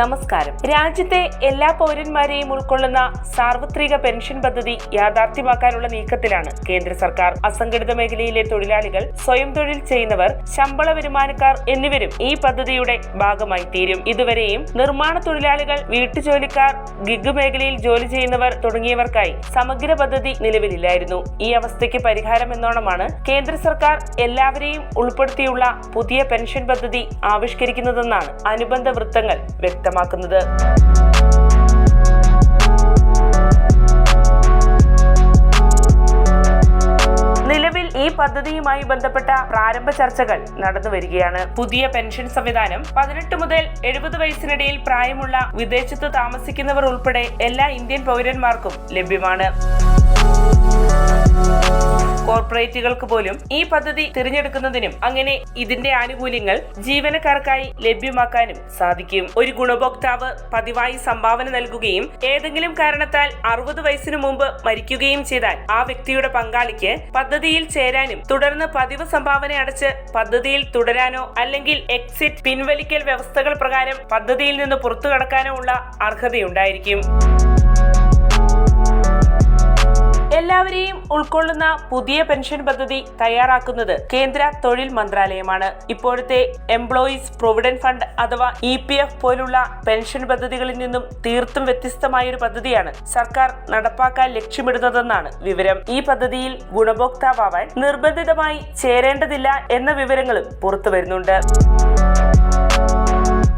നമസ്കാരം. രാജ്യത്തെ എല്ലാ പൗരന്മാരെയും ഉൾക്കൊള്ളുന്ന സാർവത്രിക പെൻഷൻ പദ്ധതി യാഥാർത്ഥ്യമാക്കാനുള്ള നീക്കത്തിലാണ് കേന്ദ്ര സർക്കാർ. അസംഘടിത മേഖലയിലെ തൊഴിലാളികൾ സ്വയം തൊഴിൽ ചെയ്യുന്നവർ ശമ്പള വരുമാനക്കാർ എന്നിവരും ഈ പദ്ധതിയുടെ ഭാഗമായി തീരും. ഇതുവരെയും നിർമ്മാണ തൊഴിലാളികൾ വീട്ടുജോലിക്കാർ ഗിഗ് മേഖലയിൽ ജോലി ചെയ്യുന്നവർ തുടങ്ങിയവർക്കായി സമഗ്ര പദ്ധതി നിലവിലില്ലായിരുന്നു. ഈ അവസ്ഥയ്ക്ക് പരിഹാരം എന്നോണമാണ് കേന്ദ്ര സർക്കാർ എല്ലാവരെയും ഉൾപ്പെടുത്തിയുള്ള പുതിയ പെൻഷൻ പദ്ധതി ആവിഷ്കരിക്കുന്നതെന്നാണ് അനുബന്ധ വൃത്തങ്ങൾ വ്യക്തമാക്കുന്നത്. നിലവിൽ ഈ പദ്ധതിയുമായി ബന്ധപ്പെട്ട പ്രാരംഭ ചർച്ചകൾ നടന്നു വരികയാണ്. പുതിയ പെൻഷൻ സംവിധാനം പതിനെട്ട് മുതൽ എഴുപത് വയസ്സിനിടയിൽ പ്രായമുള്ള വിദേശത്ത് താമസിക്കുന്നവർ ഉൾപ്പെടെ എല്ലാ ഇന്ത്യൻ പൗരന്മാർക്കും ലഭ്യമാണ്. കോർപ്പറേറ്റുകൾക്ക് പോലും ഈ പദ്ധതി തിരഞ്ഞെടുക്കുന്നതിനും അങ്ങനെ ഇതിന്റെ ആനുകൂല്യങ്ങൾ ജീവനക്കാർക്കായി ലഭ്യമാക്കാനും സാധിക്കും. ഒരു ഗുണഭോക്താവ് പതിവായി സംഭാവന നൽകുകയും ഏതെങ്കിലും കാരണത്താൽ അറുപത് വയസ്സിനു മുമ്പ് മരിക്കുകയും ചെയ്താൽ ആ വ്യക്തിയുടെ പങ്കാളിക്ക് പദ്ധതിയിൽ ചേരാനും തുടർന്ന് പതിവ് സംഭാവന അടച്ച് പദ്ധതിയിൽ തുടരാനോ അല്ലെങ്കിൽ എക്സിറ്റ് പിൻവലിക്കൽ വ്യവസ്ഥകൾ പ്രകാരം പദ്ധതിയിൽ നിന്ന് പുറത്തു കടക്കാനോ ഉള്ള അർഹതയുണ്ടായിരിക്കും. എല്ലാവരെയും ഉൾക്കൊള്ളുന്ന പുതിയ പെൻഷൻ പദ്ധതി തയ്യാറാക്കുന്നത് കേന്ദ്ര തൊഴിൽ മന്ത്രാലയമാണ്. ഇപ്പോഴത്തെ എംപ്ലോയീസ് പ്രൊവിഡന്റ് ഫണ്ട് അഥവാ ഇ പി എഫ് പോലുള്ള പെൻഷൻ പദ്ധതികളിൽ നിന്നും തീർത്തും വ്യത്യസ്തമായ ഒരു പദ്ധതിയാണ് സർക്കാർ നടപ്പാക്കാൻ ലക്ഷ്യമിടുന്നതെന്നാണ് വിവരം. ഈ പദ്ധതിയിൽ ഗുണഭോക്താവാൻ നിർബന്ധിതമായി ചേരേണ്ടതില്ല എന്ന വിവരങ്ങളും പുറത്തു വരുന്നുണ്ട്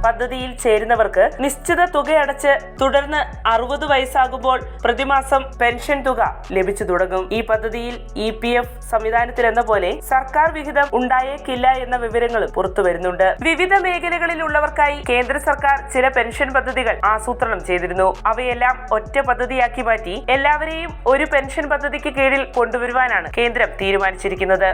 പദ്ധതിയിൽ ചേരുന്നവർക്ക് നിശ്ചിത തുകയടച്ച് തുടർന്ന് അറുപത് വയസ്സാകുമ്പോൾ പ്രതിമാസം പെൻഷൻ തുക ലഭിച്ചു തുടങ്ങും. ഈ പദ്ധതിയിൽ ഇ പി എഫ് സംവിധാനത്തിലെന്ന പോലെ സർക്കാർ വിഹിതം ഉണ്ടായേക്കില്ല എന്ന വിവരങ്ങളും പുറത്തു വരുന്നുണ്ട്. വിവിധ മേഖലകളിലുള്ളവർക്കായി കേന്ദ്ര സർക്കാർ ചില പെൻഷൻ പദ്ധതികൾ ആസൂത്രണം ചെയ്തിരുന്നു. അവയെല്ലാം ഒറ്റ പദ്ധതിയാക്കി മാറ്റി എല്ലാവരെയും ഒരു പെൻഷൻ പദ്ധതിക്ക് കീഴിൽ കൊണ്ടുവരുവാനാണ് കേന്ദ്രം തീരുമാനിച്ചിരിക്കുന്നത്.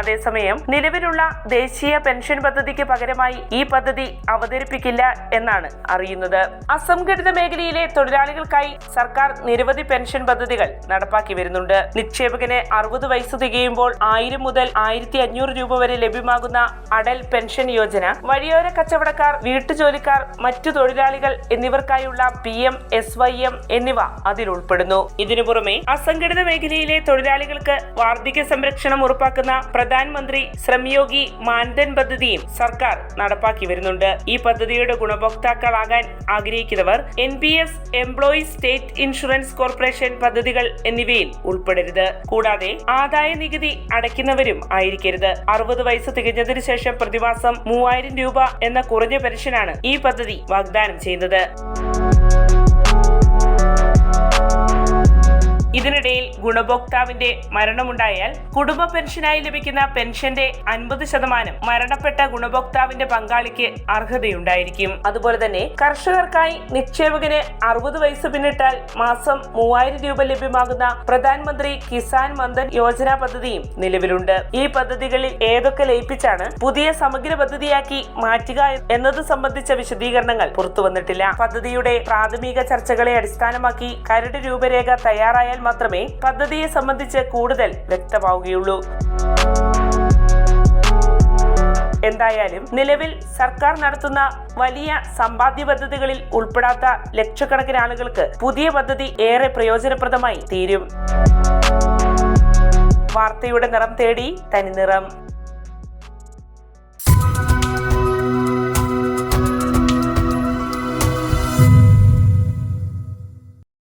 അതേസമയം നിലവിലുള്ള ദേശീയ പെൻഷൻ പദ്ധതിക്ക് പകരമായി ഈ പദ്ധതി അവതരിപ്പിക്കില്ല എന്നാണ് അറിയുന്നത്. അസംഘടിത മേഖലയിലെ തൊഴിലാളികൾക്കായി സർക്കാർ നിരവധി പെൻഷൻ പദ്ധതികൾ നടപ്പാക്കി വരുന്നുണ്ട്. നിക്ഷേപകന് അറുപത് വയസ്സ് തികയുമ്പോൾ ആയിരം മുതൽ ആയിരത്തി അഞ്ഞൂറ് രൂപ വരെ ലഭ്യമാകുന്ന അടൽ പെൻഷൻ യോജന വഴിയോര കച്ചവടക്കാർ വീട്ടുജോലിക്കാർ മറ്റു തൊഴിലാളികൾ എന്നിവർക്കായുള്ള P M S Y M എന്നിവ അതിൽ ഉൾപ്പെടുന്നു. ഇതിനു പുറമെ അസംഘടിത മേഖലയിലെ തൊഴിലാളികൾക്ക് വാർദ്ധക്യ സംരക്ഷണം ഉറപ്പാക്കുന്ന പ്രധാനമന്ത്രി ശ്രമയോഗി മാൻധൻ പദ്ധതിയും സർക്കാർ നടപ്പാക്കി വരുന്നുണ്ട്. ഈ പദ്ധതിയുടെ ഗുണഭോക്താക്കളാകാൻ ആഗ്രഹിക്കുന്നവർ N P S employees state insurance corporation പദ്ധതികൾ എന്നിവയിൽ ഉൾപ്പെടരുത്. കൂടാതെ ആദായ നികുതി അടയ്ക്കുന്നവരും ആയിരിക്കരുത്. അറുപത് വയസ്സ് തികഞ്ഞതിനു ശേഷം പ്രതിമാസം മൂവായിരം രൂപ എന്ന കുറഞ്ഞ പെൻഷനാണ് ഈ പദ്ധതി വാഗ്ദാനം ചെയ്യുന്നത്. ഇതിനിടയിൽ ഗുണഭോക്താവിന്റെ മരണമുണ്ടായാൽ കുടുംബ പെൻഷനായി ലഭിക്കുന്ന പെൻഷന്റെ അൻപത് ശതമാനം മരണപ്പെട്ട ഗുണഭോക്താവിന്റെ പങ്കാളിക്ക് അർഹതയുണ്ടായിരിക്കും. അതുപോലെ തന്നെ കർഷകർക്കായി നിക്ഷേപകന് അറുപത് വയസ്സ് പിന്നിട്ടാൽ മാസം മൂവായിരം രൂപ ലഭ്യമാകുന്ന പ്രധാനമന്ത്രി കിസാൻ മന്ദൻ യോജന പദ്ധതിയും നിലവിലുണ്ട്. ഈ പദ്ധതികളിൽ ഏതൊക്കെ ലയിപ്പിച്ചാണ് പുതിയ സമഗ്ര പദ്ധതിയാക്കി മാറ്റുക എന്നത് സംബന്ധിച്ച വിശദീകരണങ്ങൾ പുറത്തുവന്നിട്ടില്ല. പദ്ധതിയുടെ പ്രാഥമിക ചർച്ചകളെ അടിസ്ഥാനമാക്കി കരട് രൂപരേഖ തയ്യാറായാൽ മാത്രമേ പദ്ധതിയെ സംബന്ധിച്ച് കൂടുതൽ വ്യക്തമാവുകയുള്ളൂ. എന്തായാലും നിലവിൽ സർക്കാർ നടത്തുന്ന വലിയ സമ്പാദ്യ പദ്ധതികളിൽ ഉൾപ്പെടാത്ത ലക്ഷക്കണക്കിന് ആളുകൾക്ക് പുതിയ പദ്ധതി ഏറെ പ്രയോജനപ്രദമായി തീരും. വാർത്തയുടെ നിറം തേടി തനി നിറം